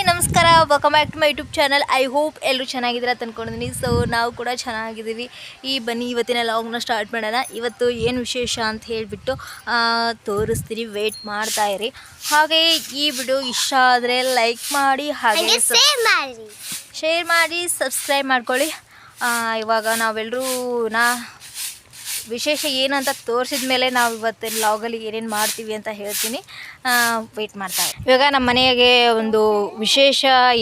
Hi ನಮಸ್ಕಾರ. Welcome back to my YouTube channel I hope ಎಲ್ಲರೂ ಚೆನ್ನಾಗಿದ್ದೀರಾ ತಂದ್ಕೊಂಡಿದ್ದೀನಿ ಸೊ ನಾವು ಕೂಡ ಚೆನ್ನಾಗಿದ್ದೀವಿ. ಈ ಬನ್ನಿ ಇವತ್ತಿನ ಲಾಂಗ್ನ ಸ್ಟಾರ್ಟ್ ಮಾಡೋಣ. ಇವತ್ತು ಏನು ವಿಶೇಷ ಅಂತ ಹೇಳಿಬಿಟ್ಟು ತೋರಿಸ್ತೀನಿ. ವೇಟ್ ಮಾಡ್ತಾ ಇರಿ. ಹಾಗೆ ಈ ವಿಡಿಯೋ ಇಷ್ಟ ಆದರೆ ಲೈಕ್ ಮಾಡಿ ಹಾಗೆ ಶೇರ್ ಮಾಡಿ. ಸಬ್ಸ್ಕ್ರೈಬ್ ಮಾಡ್ಕೊಳ್ಳಿ. ಇವಾಗ ನಾವೆಲ್ಲರೂ ನಾ ವಿಶೇಷ ಏನಂತ ತೋರಿಸಿದ ಮೇಲೆ ನಾವು ಇವತ್ತಿನ ಲಾಗಲ್ಲಿ ಏನೇನು ಮಾಡ್ತೀವಿ ಅಂತ ಹೇಳ್ತೀನಿ. ವೆಯ್ಟ್ ಮಾಡ್ತಾ. ಇವಾಗ ನಮ್ಮ ಮನೆಗೆ ಒಂದು ವಿಶೇಷ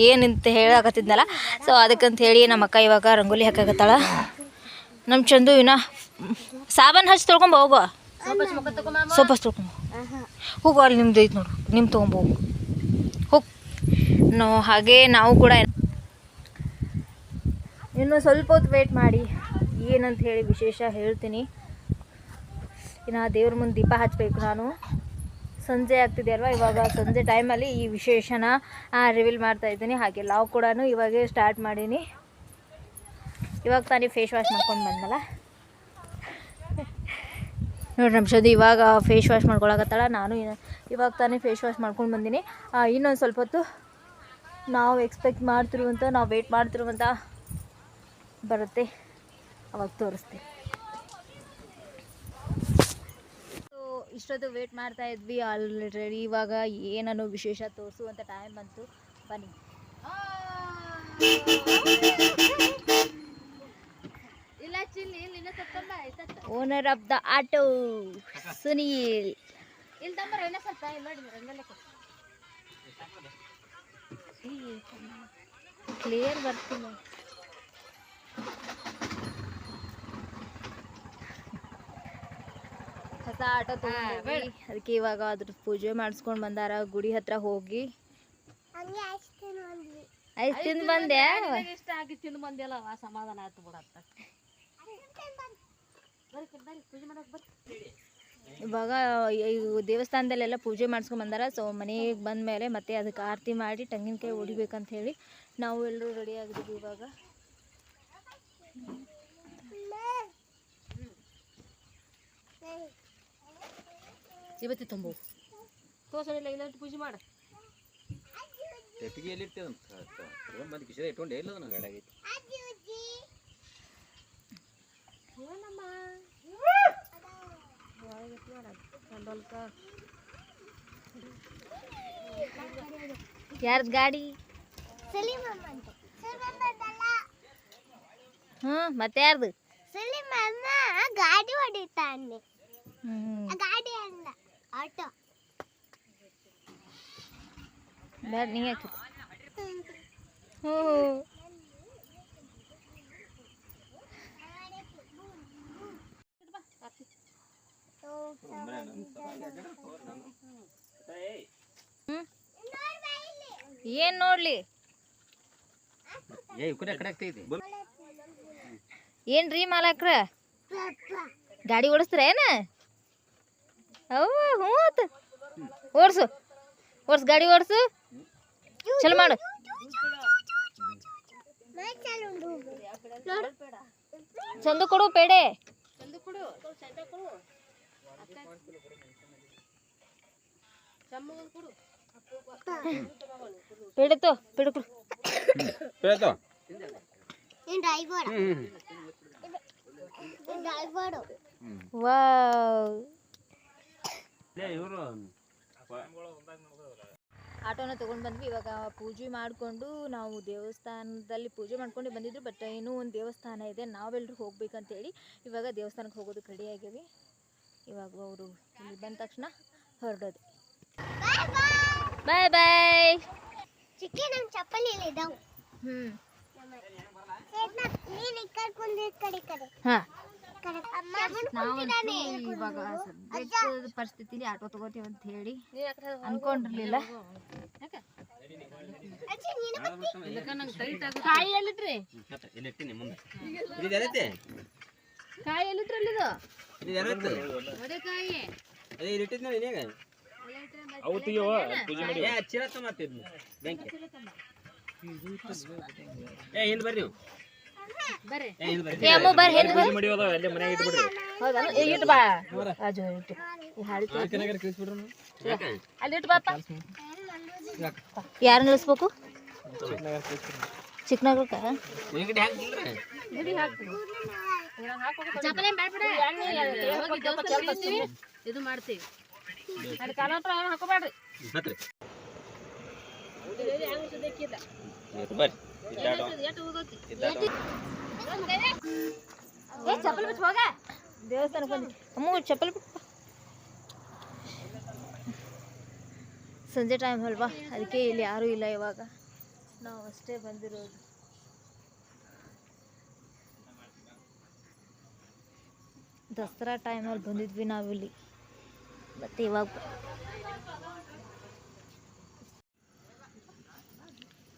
ಏನಂತ ಹೇಳಕತ್ತಿದ್ನಲ್ಲ ಸೊ ಅದಕ್ಕಂತ ಹೇಳಿ ನಮ್ಮ ಅಕ್ಕ ಇವಾಗ ರಂಗೋಲಿ ಹಾಕಾಕತ್ತಾಳ. ನಮ್ಮ ಚಂದು ಇನ್ನ ಸಾಬನ್ ಹಚ್ಚಿ ತೊಳ್ಕೊಂಬ ಹೋಗೋ ಸೋಪ್ ಹಚ್ಚಿ ತೊಳ್ಕೊಂಬ ಹೋಗು ಅಲ್ಲಿ ನಿಮ್ದು ಐತೆ ನೋಡು ನಿಮ್ಮ ತೊಗೊಂಬ ಹೋಗು. ಹೋಗಿ. ಹಾಗೆ ನಾವು ಕೂಡ ಇನ್ನು ಸ್ವಲ್ಪ ಹೊತ್ತು ವೇಟ್ ಮಾಡಿ. ಏನಂತ ಹೇಳಿ ವಿಶೇಷ ಹೇಳ್ತೀನಿ. ಇನ್ನು ದೇವ್ರ ಮುಂದೆ ದೀಪ ಹಚ್ಚಬೇಕು ನಾನು. ಸಂಜೆ ಆಗ್ತಿದೆ ಅಲ್ವಾ? ಇವಾಗ ಸಂಜೆ ಟೈಮಲ್ಲಿ ಈ ವಿಶೇಷನ ರಿವೀಲ್ ಮಾಡ್ತಾ ಇದ್ದೀನಿ. ಹಾಗೆ ಲಾವ್ ಕೂಡ ಇವಾಗೇ ಸ್ಟಾರ್ಟ್ ಮಾಡೀನಿ. ಇವಾಗ ತಾನೇ ಫೇಸ್ ವಾಶ್ ಮಾಡ್ಕೊಂಡು ಬಂದಲ್ಲ ನೋಡಿ ಶೋಧಿ ಇವಾಗ ಫೇಸ್ ವಾಶ್ ಮಾಡ್ಕೊಳಕತ್ತಲ್ಲ ನಾನು ಇವಾಗ ತಾನೇ ಫೇಸ್ ವಾಶ್ ಮಾಡ್ಕೊಂಡು ಬಂದೀನಿ. ಇನ್ನೊಂದು ಸ್ವಲ್ಪ ಹೊತ್ತು ನಾವು ಎಕ್ಸ್ಪೆಕ್ಟ್ ಮಾಡ್ತಿರುವಂಥ ನಾವು ವೇಟ್ ಮಾಡ್ತಿರುವಂಥ ಬರುತ್ತೆ. ಅವಾಗ ತೋರಿಸ್ತೀನಿ. ಸೊ ಇಷ್ಟೊತ್ತು ವೇಟ್ ಮಾಡ್ತಾ ಇದ್ವಿ ಆಲ್ರೆಡಿ ಇವಾಗ ಏನನ್ನು ವಿಶೇಷ ತೋರಿಸುವಂಥ ಟೈಮ್ ಬಂತು. ಬನ್ನಿ. Owner of the auto Sunil clear ಬರ್ತಿಲ್ಲ ಹೊಸ ಆಟೋ ತಗೊಂಡ್ವಿ ಅದಕ್ಕೆ ಇವಾಗ ಅದ್ರ ಪೂಜೆ ಮಾಡಿಸ್ಕೊಂಡು ಬಂದಾರ ಗುಡಿ ಹತ್ರ ಹೋಗಿ. ಐಸ್ ತಿಂದು ಬಂದೆ? ಇಷ್ಟ ಆಗಿ ತಿಂದು ಬಂದಿಲ್ಲ ಸಮಾಧಾನ ಆಯ್ತು ಬಿಡತ್ತ ಇವಾಗ ಈ ದೇವಸ್ಥಾನದಲ್ಲೆಲ್ಲ ಪೂಜೆ ಮಾಡಿಸ್ಕೊಂಡ್ ಬಂದಾರ ಸೊ ಮನೆಗೆ ಬಂದ ಮೇಲೆ ಮತ್ತೆ ಅದಕ್ಕೆ ಆರತಿ ಮಾಡಿ ತೆಂಗಿನಕಾಯಿ ಹೊಡಿಬೇಕಂತ ಹೇಳಿ ನಾವು ಎಲ್ಲರೂ ರೆಡಿ ಆಗಿದ್ದೀವಿ ಇವಾಗ. ಇವತ್ತಿ ತುಂಬು. ತೋಸಣಿಲ್ಲ ಇಲ್ಲ ಪೂಜೆ ಮಾಡ. ತೆಪ್ಪಿಗೆ ಎಲ್ಲಿ ಇರ್ತೇವೆ ಬಂದು ಕಿಶದ ಇಟ್ಕೊಂಡೆ ಇಲ್ಲ ನನ್ನ ಗಾಡಿಯಾಗ ಯಾರ್ದು ಗಾಡಿ? ಹ್ಞೂ ಮತ್ತೆ ಯಾರ್ದು? ಗಾಡಿ ಹೊಡಿತಾನೆ. ಗಾಡಿ ಅಲ್ಲ ಆಟೋ ಬೇಡ ನೀ ಯಾಕೆ ಹ್ಞೂ ಏನು ನೋಡ್ಲಿ ಏ ಇವ್ ಕಡೆ ಆ ಕಡೆ ಆಗ್ತೈತಿ ಏನ್ರಿ ಮಾಲಕ್ರ ಗಾಡಿ ಓಡಿಸ್ತೀರ ಏನ ಅವ ಹ್ಞೂ ಆತ. ಓಡಿಸು ಓಡ್ಸು ಗಾಡಿ ಓಡಿಸು. ಚಲೋ ಮಾಡು. ಚಂದು ಕೊಡು ಪೇಡೆ. ಪೇಡೆ ತೋ ಪೇಡೆ ಕೊಡು. ಹೇಳ್ತಾವ ನೀನ್ ಡ್ರೈವರ್ ನೀನ್ ಡ್ರೈವರು ವಾವ್. ಇವರು ಆಟೋನ ತಗೊಂಡ್ ಬಂದ್ವಿ. ಇವಾಗ ಪೂಜೆ ಮಾಡ್ಕೊಂಡು ನಾವು ದೇವಸ್ಥಾನದಲ್ಲಿ ಪೂಜೆ ಮಾಡ್ಕೊಂಡು ಬಂದಿದ್ರು ಬಟ್ ಇನ್ನೂ ಒಂದು ದೇವಸ್ಥಾನ ಇದೆ. ನಾವೆಲ್ಲರೂ ಹೋಗ್ಬೇಕಂತೇಳಿ ಇವಾಗ ದೇವಸ್ಥಾನಕ್ಕೆ ಹೋಗೋದು ರೆಡಿ ಆಗಿವಿ. ಇವಾಗ ಅವರು ಇಲ್ಲಿ ಬಂದ ತಕ್ಷಣ ಹೊರಡೋದು. ಬಾಯ್ ಬಾಯ್ ಚಿಕ್ಕಿ ನಮ್ ಚಪ್ಪಲಿ ಇಲ್ಲ ಹ್ಮ್. ಹ್ಞೂ ಹಾಂ. ನಾವಂತೂ ಇವಾಗ ಸದ್ಯದ ಪರಿಸ್ಥಿತಿಲಿ ಆಟೋ ತಗೋತೀವಿ ಅಂತ ಹೇಳಿ ಅನ್ಕೊಂಡಿರ್ಲಿಲ್ಲ. ಕಾಯಿ ಇದು ಅದೇ ಇಟ್ಟಿದ್ ನೋಡಿ ನೀಗ ಏ ಬೆಂಕಿ. ಹಿಂದ್ ಬರ್ರಿ ನೀವು. ಬರ್ರಿ. ಏ ಹಿಂದ್ ಬರ್ರಿ. ಏ ಅಮ್ಮ ಅಲ್ಲೇ ಮನೆಗೆ ಬರ್ರಿ. ಹೌದಾ? ಏ, ಇಟ್ ಬಾ? ರಾಜು ಇಟ್ಟು. ಈ ಹಾಡಿ ತೋರ್ಸು. ಯಾಕೆ? ಅಲ್ಲಿ ಇಟ್ಟು ಬಾಪ ಯಾರು ನಿಲ್ಲಿಸ್ಬೇಕು ಚಿಕ್ಕನಗರಕ್ಕ? ಕಡೆ ಹಾಕಿಲ್ರಿ ಚಪ್ಪಲಿ ಬ್ಯಾಡ್ಬಿಡ ಹೋಗಿ ದೇವಸ್ಥಾನ ಇಳಿತೀವಿ, ಇದು ಮಾಡ್ತೀವಿ. ಅದು ಕಾಲಂತ್ರ ಹಾಕೋಬೇಡ್ರಿ ಹತ್ರಿ ಹೆಂಗ್ ಸುದ್ದಕ್ಕಿದ ಬರ್ರಿ ಇದ್ದಾಡೋ. ಎಷ್ಟು ಹೋಗತಿ ಇದ್ದಾಡೋ. ಏ ಚಪ್ಪಲ್ ಬಿಟ್ಟು ಹೋಗ ದೇವಸ್ಥಾನಕ್ಕೆ ಬಂದು ಅಮ್ಮ ಚಪ್ಪಲ್ ಬಿಟ್ಟು. ಸಂಜೆ ಟೈಮ್ ಅಲ್ವಾ? ಅದಕ್ಕೆ ಇಲ್ಲಿ ಯಾರು ಇಲ್ಲ ಇವಾಗ. ನಾವು ಅಷ್ಟೇ ಬಂದಿರೋದು. ದಸರಾ ಟೈಮಲ್ಲಿ ಬಂದಿದ್ವಿ ನಾವಿಲ್ಲಿ. ಮತ್ತೆ ಇವಾಗ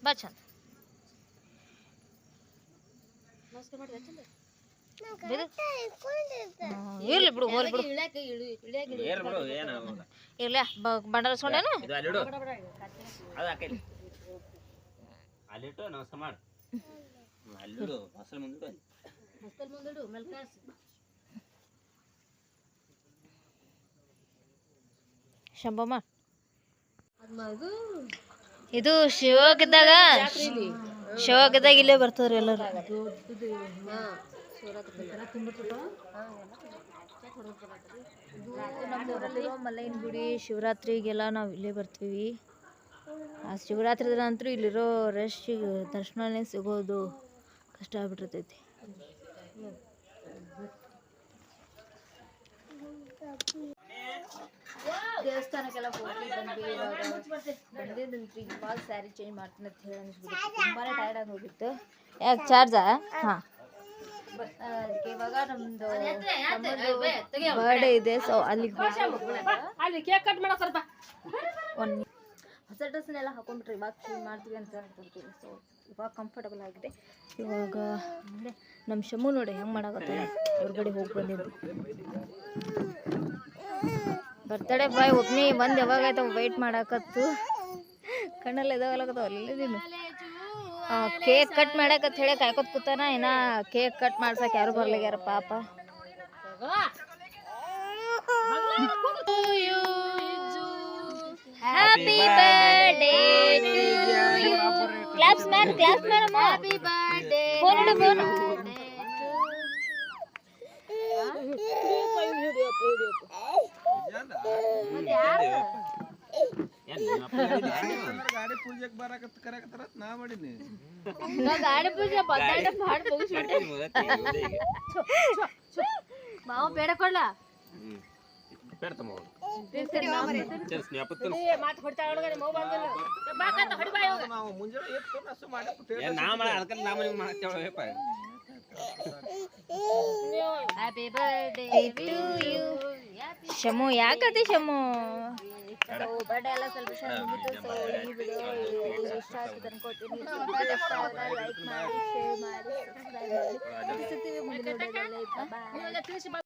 ಬ- ಚಂದ. ಇರ್ಲಿ ಬಿಡು ಹೋಲ್ ಬಿಡು. ಇಳ್ಯಾಕ ಇಳಿ ಇಳ್ಯಾಕ ಇಳಿ. ಏರ್ ಬಿಡು ಏನಾಗಲ್ಲ ಇರ್ಲಿ ಬಂಡಲ್ಸ್ಕೊಂಡೇನು ಇದು ಅಲ್ಲಿಡು ಅದು ಹಾಕೈತಿ. ಅಲ್ಲಿಟ್ಟು ನಮಸ್ಕಾರ ಮಾಡು. ಹ್ಮ್, ಅಲ್ಲಿಡು ಹೊಸಲು ಮುಂದಿಡು ಅಲ್ಲಿ. ಹಸ್ತಲ್ ಮುಂದಿಡು ಮೆಲ್ಕಾಸ್ ಶಂಭಮ್ಮ. ಅದ್ ಮಗು. ಇದು ಶಿವಕದಾಗ ಶಿವಕದಾಗ ಇಲ್ಲೇ ಬರ್ತಾರೆ ಎಲ್ಲರೂ. ಮಲ್ಲಯ್ಯನ ಗುಡಿ ಶಿವರಾತ್ರಿಗೆಲ್ಲ ನಾವು ಇಲ್ಲೇ ಬರ್ತೀವಿ. ಆ ಶಿವರಾತ್ರಿ ಅಂತೂ ಇಲ್ಲಿರೋ ರಶ್ ದರ್ಶನನೇ ಸಿಗೋದು ಕಷ್ಟ ಆಗ್ಬಿಟ್ಟಿರ್ತೈತಿ. ದೇವಸ್ಥಾನಕ್ಕೆಲ್ಲ ಹೋಗಿ ಬಂದ್ವಿ ಬಂದಿದ್ದಂತ್ರಿ ಇವಾಗ. ಸ್ಯಾರಿ ಚೇಂಜ್ ಮಾಡ್ತೀನಿ ಅಂತ ಹೇಳಿ ಅನಿಸ್ಬಿಟ್ಟು ತುಂಬಾ ಟೈರ್ಡ್ ಆಗಿ ಹೋಗಿತ್ತು. ಯಾಕೆ ಚಾರ್ಜಾ ಹಾಂ. ಇವಾಗ ನಮ್ಮದು ಬರ್ಡೇ ಇದೆ ಸೊ ಅಲ್ಲಿಗೆ ಅಲ್ಲಿ ಕೇಕ್ ಕಟ್ ಮಾಡೋ ಸ್ವಲ್ಪ. ಒಂದು ಹೊಸ ಡ್ರೆಸ್ನೆಲ್ಲ ಹಾಕೊಂಡ್ಬಿಟ್ರೆ ಇವಾಗ ಚೇಂಜ್ ಮಾಡ್ತೀವಿ ಅಂತ ಅನ್ಕೊಂತೀವಿ ಸೊ ಇವಾಗ ಕಂಫರ್ಟಬಲ್ ಆಗಿದೆ. ಇವಾಗ ನಮ್ಮ ಶಮು ನೋಡಿ ಹೆಂಗೆ ಮಾಡಾಗತ್ತೆ ಹೊರಗಡೆ ಹೋಗಿ ಬಂದಿದ್ದು. ಬರ್ತಡೇ ಬಾಯ್ ಒಬ್ನಿ ಬಂದು ಯಾವಾಗ ಆಯ್ತು ವೆಯ್ಟ್ ಮಾಡಾಕತ್ತು. ಕಣ್ಣಲ್ಲಿ ಇದಾಗಲಕತ್ತ ಅಲ್ಲೇ ನೀನು ಕೇಕ್ ಕಟ್ ಮಾಡಾಕತ್ ಹೇಳಿ ಕಾಯ್ಕೊತ್ ಕೂತಾನ ಇನ್ನ ಕೇಕ್ ಕಟ್ ಮಾಡ್ಸಕ್ ಯಾರು ಬರ್ಲಾಗ್ಯಾರ ಪಾಪ. Happy birthday class man claps man happy birthday phone ಇಡು ಫೋನ್ ಗಾಡಿ ಪೂಜೆಗೆ ಬರಾಕತ್ ಕರೆಕತ್ತಾರ ನಾ ಮಾಡೀನಿ ಗಾಡಿ ಪೂಜೆ ಬದ್ದಾಡ ಮಾಡಿ ಮುಗಿಸ್ಬಿಟ್ಟೆ ಕಟ್ಟಿ ಮುಗ್ದೈತಿ, ಉಳಿದೀಗ. ಮಾವ ಬೇಡ ಕೊಡ್ಲ ಹ್ಮ್. ಬೇಡ್ತಮ್ಮ ಅವ್ರು. ಚಲ್, ಸ್ನೇಹಪತ್ತನ. ಮಾತು ಹೊಡ್ತಾ ಹುಡುಗರೆ ಮಗು ಬಂದಿಲ್ಲ ಬಾಕಂತ ಹೊಡಿ ಬಾ ಇವಾಗ ನಾವು ಮುಂಜಾನೆ ಎತ್ತು ನಸು ಮಾಡಿ ಏ, ನಾ ಮಾಡ ಅದಕ್ಕೆ ನಾ ಮನೆಗೆ ಮಾಡ್ತೇವಪ್ಪ happy birthday to you Shamu ಯಾಕತಿ Shamu so birthday ಎಲ್ಲ ಸೆಲೆಬ್ರೇಷನ್ ಮುಗಿತು ಸೊ ಈ ವಿಡಿಯೋ ಇಷ್ಟ ಆಯ್ತು ಅನ್ಕೋತೀನಿ ಇಷ್ಟ ಆದ್ರೆ ಲೈಕ್ ಮಾಡಿ ಶೇರ್ ಮಾಡಿ. ಸಬ್ಸ್ಕ್ರೈಬ್ ಮಾಡಿ ಸಿಗ್ತೀವಿ ಮುಂದಿನ ವಿಡಿಯೋದಲ್ಲಿ ಬಾಯ್ ಇವಾಗ ತಿಳಿಸಿ ಬಾ